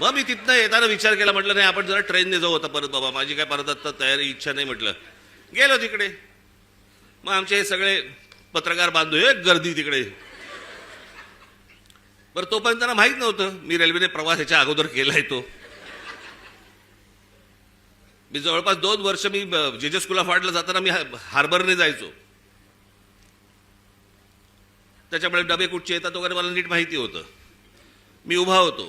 मग मी तिथनं येताना विचार केला म्हटलं नाही आपण जरा ट्रेनने जाऊ होता परत बाबा. माझी काय परत आत्ता तयारी इच्छा नाही म्हटलं. गेलो तिकडे. मग आमचे हे सगळे पत्रकार बांधू एक गर्दी तिकडे. बरं तोपर्यंत त्यांना माहीत नव्हतं मी रेल्वेने प्रवास ह्याच्या अगोदर केलाय तो. मी जवळपास दोन वर्ष मी जे जे स्कूल ऑफ आर्टला जाताना मी हार्बरने जायचो. त्याच्यामुळे डबे कुठचे येतात वगैरे मला नीट माहिती होतं. मी उभा होतो.